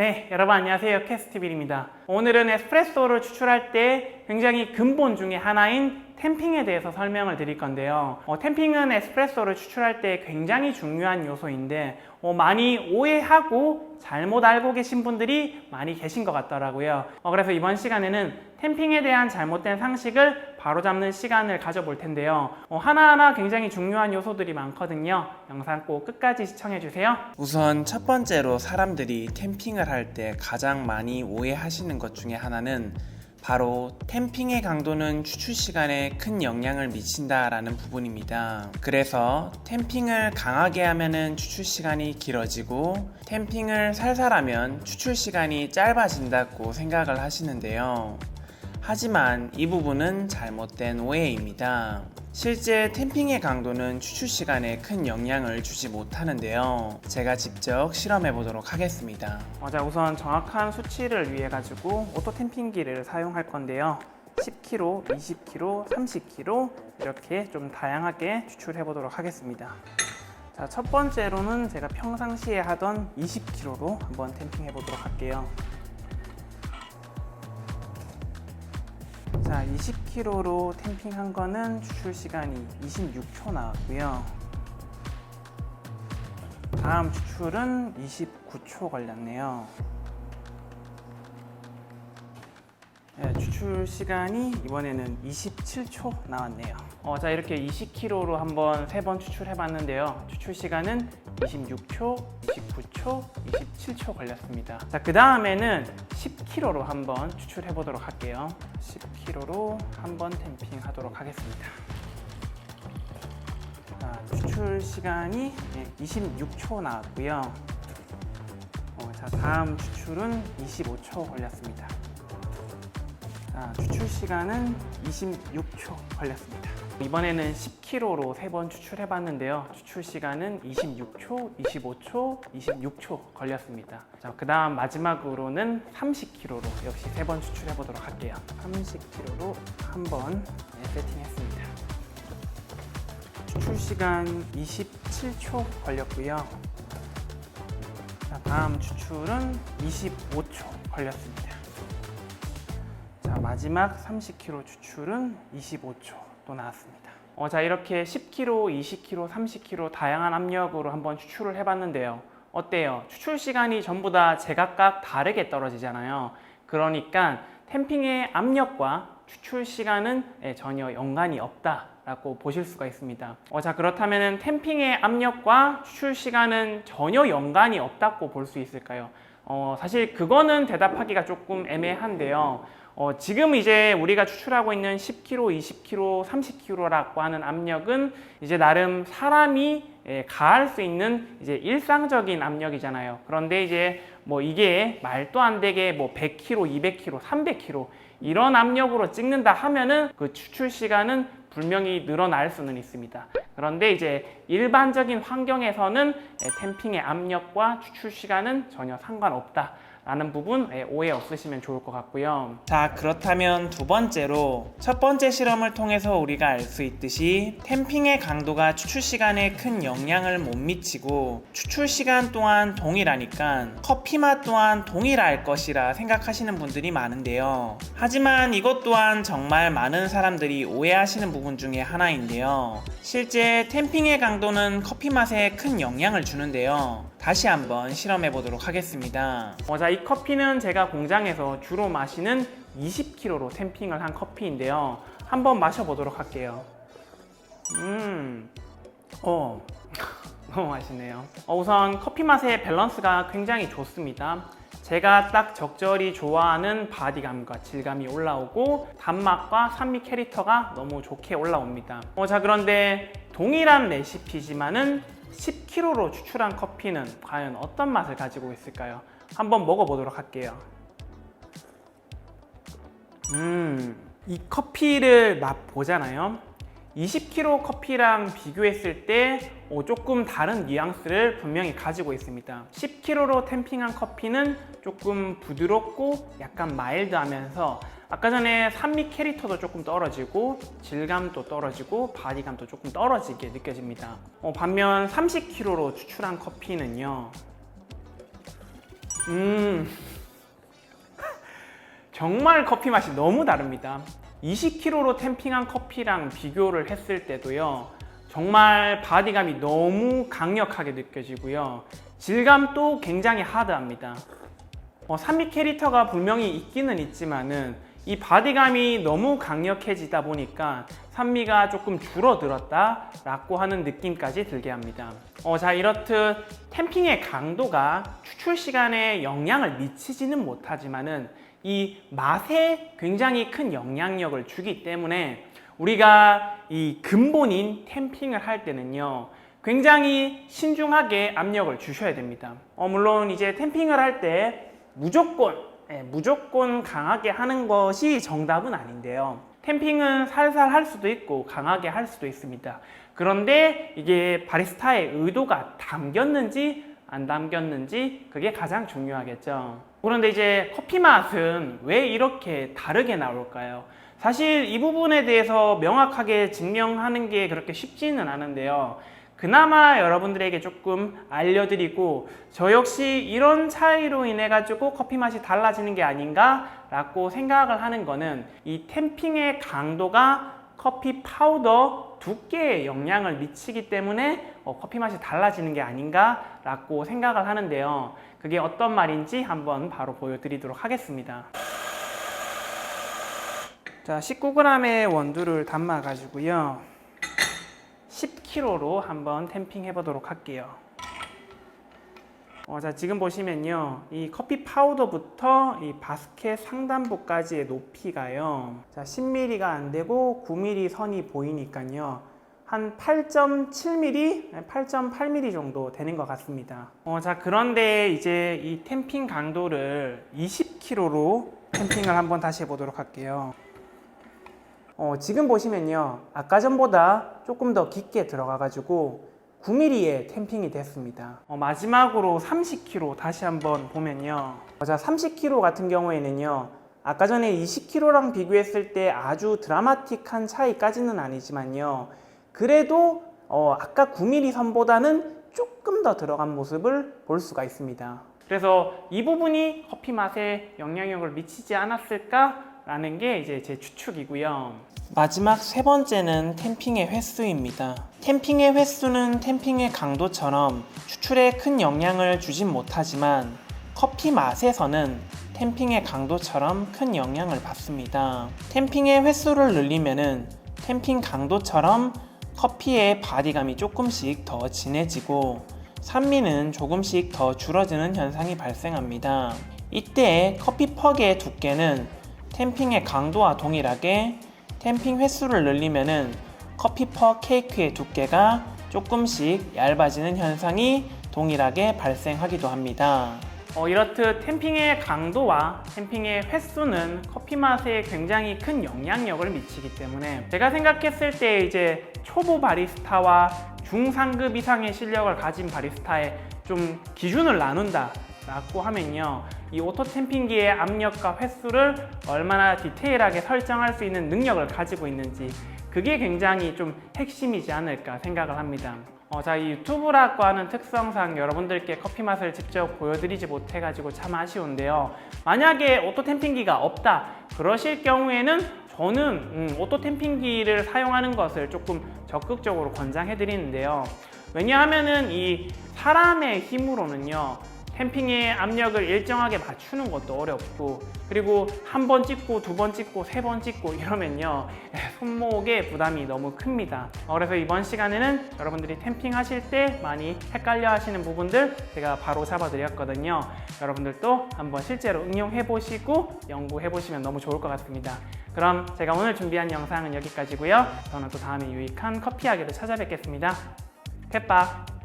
네, 여러분 안녕하세요. 캐스트빌입니다. 오늘은 에스프레소를 추출할 때 굉장히 근본 중에 하나인 템핑에 대해서 설명을 드릴 건데요. 어, 템핑은 에스프레소를 추출할 때 굉장히 중요한 요소인데 어, 많이 오해하고 잘못 알고 계신 분들이 많이 계신 것 같더라고요. 어, 그래서 이번 시간에는 템핑에 대한 잘못된 상식을 바로잡는 시간을 가져볼 텐데요. 어, 하나하나 굉장히 중요한 요소들이 많거든요. 영상 꼭 끝까지 시청해주세요. 우선 첫 번째로 사람들이 캠핑을 할 때 가장 많이 오해하시는 것 중에 하나는 바로 캠핑의 강도는 추출 시간에 큰 영향을 미친다라는 부분입니다. 그래서 캠핑을 강하게 하면은 추출 시간이 길어지고 캠핑을 살살하면 추출 시간이 짧아진다고 생각을 하시는데요. 하지만 이 부분은 잘못된 오해입니다. 실제 템핑의 강도는 추출 시간에 큰 영향을 주지 못하는데요. 제가 직접 실험해 보도록 하겠습니다. 어, 자 우선 정확한 수치를 위해 가지고 오토 템핑기를 사용할 건데요. 10kg, 20kg, 30kg 이렇게 좀 다양하게 추출해 보도록 하겠습니다. 자, 첫 번째로는 제가 평상시에 하던 20kg로 한번 템핑해 보도록 할게요. 자, 20kg로 템핑한 거는 추출 시간이 26초 나왔고요. 다음 추출은 29초 걸렸네요. 네, 추출 시간이 이번에는 27초 나왔네요. 어, 자 이렇게 20kg로 한번 세 번 추출해봤는데요. 추출 시간은 26초, 29초, 27초 걸렸습니다. 자 그 다음에는 10kg로 한번 추출해보도록 할게요. 10kg로 한번 템핑하도록 하겠습니다. 자, 추출 시간이 26초 나왔고요. 어, 자 다음 추출은 25초 걸렸습니다. 자, 추출 시간은 26초 걸렸습니다. 이번에는 10kg로 세번 추출해 봤는데요. 추출 시간은 26초, 25초, 26초 걸렸습니다. 자, 그 다음 마지막으로는 30kg로 역시 세번 추출해 보도록 할게요. 30kg로 한번 네, 세팅했습니다. 추출 시간 27초 걸렸고요. 자, 다음 추출은 25초 걸렸습니다. 자, 마지막 30kg 추출은 25초 또 나왔습니다. 어, 자, 이렇게 10kg, 20kg, 30kg 다양한 압력으로 한번 추출을 해봤는데요. 어때요? 추출 시간이 전부 다 제각각 다르게 떨어지잖아요. 그러니까 템핑의 압력과 추출 시간은 예, 전혀 연관이 없다라고 보실 수가 있습니다. 어, 자, 그렇다면 템핑의 압력과 추출 시간은 전혀 연관이 없다고 볼 수 있을까요? 어, 사실 그거는 대답하기가 조금 애매한데요. 어, 지금 이제 우리가 추출하고 있는 10kg, 20kg, 30kg라고 하는 압력은 이제 나름 사람이 예, 가할 수 있는 이제 일상적인 압력이잖아요. 그런데 이제 뭐 이게 말도 안 되게 뭐 100kg, 200kg, 300kg 이런 압력으로 찍는다 하면은 그 추출 시간은 분명히 늘어날 수는 있습니다. 그런데 이제 일반적인 환경에서는 예, 템핑의 압력과 추출 시간은 전혀 상관없다. 라는 부분 예, 오해 없으시면 좋을 것 같고요. 자, 그렇다면 두 번째로 첫 번째 실험을 통해서 우리가 알 수 있듯이 템핑의 강도가 추출 시간에 큰 영향을 못 미치고 추출 시간 또한 동일하니까 커피 맛 또한 동일할 것이라 생각하시는 분들이 많은데요. 하지만 이것 또한 정말 많은 사람들이 오해하시는 부분 중에 하나인데요. 실제 템핑의 강도는 커피 맛에 큰 영향을 주는데요. 다시 한번 실험해 보도록 하겠습니다. 어, 자, 이 커피는 제가 공장에서 주로 마시는 20kg로 템핑을 한 커피인데요. 한번 마셔보도록 할게요. 음, 어, 너무 맛있네요. 어, 우선 커피 맛의 밸런스가 굉장히 좋습니다. 제가 딱 적절히 좋아하는 바디감과 질감이 올라오고 단맛과 산미 캐릭터가 너무 좋게 올라옵니다. 어, 자 그런데 동일한 레시피지만은 10kg로 추출한 커피는 과연 어떤 맛을 가지고 있을까요? 한번 먹어보도록 할게요. 음, 이 커피를 맛 보잖아요. 20kg 커피랑 비교했을 때 어, 조금 다른 뉘앙스를 분명히 가지고 있습니다. 10kg로 템핑한 커피는 조금 부드럽고 약간 마일드하면서 아까 전에 산미 캐릭터도 조금 떨어지고 질감도 떨어지고 바디감도 조금 떨어지게 느껴집니다. 어, 반면 30kg로 추출한 커피는요. 음, 정말 커피 맛이 너무 다릅니다. 20kg로 템핑한 커피랑 비교를 했을 때도요, 정말 바디감이 너무 강력하게 느껴지고요, 질감도 굉장히 하드합니다. 어, 산미 캐릭터가 분명히 있기는 있지만은 이 바디감이 너무 강력해지다 보니까 산미가 조금 줄어들었다 라고 하는 느낌까지 들게 합니다. 어, 자 이렇듯 템핑의 강도가 추출 시간에 영향을 미치지는 못하지만은 이 맛에 굉장히 큰 영향력을 주기 때문에 우리가 이 근본인 템핑을 할 때는요. 굉장히 신중하게 압력을 주셔야 됩니다. 어, 물론 이제 템핑을 할 때 무조건 예, 무조건 강하게 하는 것이 정답은 아닌데요. 템핑은 살살 할 수도 있고 강하게 할 수도 있습니다. 그런데 이게 바리스타의 의도가 담겼는지 안 담겼는지 그게 가장 중요하겠죠. 그런데 이제 커피 맛은 왜 이렇게 다르게 나올까요? 사실 이 부분에 대해서 명확하게 증명하는 게 그렇게 쉽지는 않은데요. 그나마 여러분들에게 조금 알려드리고 저 역시 이런 차이로 인해 가지고 커피 맛이 달라지는 게 아닌가라고 생각을 하는 거는 이 템핑의 강도가 커피 파우더 두께에 영향을 미치기 때문에 어, 커피 맛이 달라지는 게 아닌가라고 생각을 하는데요. 그게 어떤 말인지 한번 바로 보여드리도록 하겠습니다. 자, 19g의 원두를 담아 가지고요. 10kg로 한번 템핑 해보도록 할게요. 어, 자, 지금 보시면요. 이 커피 파우더부터 이 바스켓 상단부까지의 높이가요. 자, 10mm가 안 되고 9mm 선이 보이니까요. 한 8.7mm, 8.8mm 정도 되는 것 같습니다. 어, 자, 그런데 이제 이 템핑 강도를 20kg로 템핑을 한번 다시 해보도록 할게요. 어, 지금 보시면요. 아까 전보다 조금 더 깊게 들어가 가지고 9mm의 템핑이 됐습니다. 어, 마지막으로 30kg 다시 한번 보면요. 어, 자, 30kg 같은 경우에는요. 아까 전에 20kg랑 비교했을 때 아주 드라마틱한 차이까지는 아니지만요. 그래도 어, 아까 9mm 선보다는 조금 더 들어간 모습을 볼 수가 있습니다. 그래서 이 부분이 커피 맛에 영향력을 미치지 않았을까 라는 게 이제 제 추측이고요. 마지막 세 번째는 템핑의 횟수입니다. 템핑의 횟수는 템핑의 강도처럼 추출에 큰 영향을 주진 못하지만 커피 맛에서는 템핑의 강도처럼 큰 영향을 받습니다. 템핑의 횟수를 늘리면은 템핑 강도처럼 커피의 바디감이 조금씩 더 진해지고 산미는 조금씩 더 줄어드는 현상이 발생합니다. 이때 커피 퍽의 두께는 템핑의 강도와 동일하게 템핑 횟수를 늘리면은 커피퍼 케이크의 두께가 조금씩 얇아지는 현상이 동일하게 발생하기도 합니다. 어, 이렇듯 템핑의 강도와 템핑의 횟수는 커피 맛에 굉장히 큰 영향력을 미치기 때문에 제가 생각했을 때 이제 초보 바리스타와 중상급 이상의 실력을 가진 바리스타의 좀 기준을 나눈다 라고 하면요 이 오토 템핑기의 압력과 횟수를 얼마나 디테일하게 설정할 수 있는 능력을 가지고 있는지 그게 굉장히 좀 핵심이지 않을까 생각을 합니다 어, 자, 이 유튜브라고 하는 특성상 여러분들께 커피 맛을 직접 보여드리지 못해가지고 참 아쉬운데요. 만약에 오토 템핑기가 없다 그러실 경우에는 저는 음, 오토 템핑기를 사용하는 것을 조금 적극적으로 권장해 드리는데요. 왜냐하면은 이 사람의 힘으로는요. 템핑의 압력을 일정하게 맞추는 것도 어렵고 그리고 한 번 찍고 두 번 찍고 세 번 찍고 이러면요. 손목에 부담이 너무 큽니다. 어, 그래서 이번 시간에는 여러분들이 템핑 하실 때 많이 헷갈려 하시는 부분들 제가 바로 잡아 드렸거든요. 여러분들도 한번 실제로 응용해 보시고 연구해 보시면 너무 좋을 것 같습니다. 그럼 제가 오늘 준비한 영상은 여기까지고요. 저는 또 다음에 유익한 커피 이야기를 찾아뵙겠습니다. 캣밥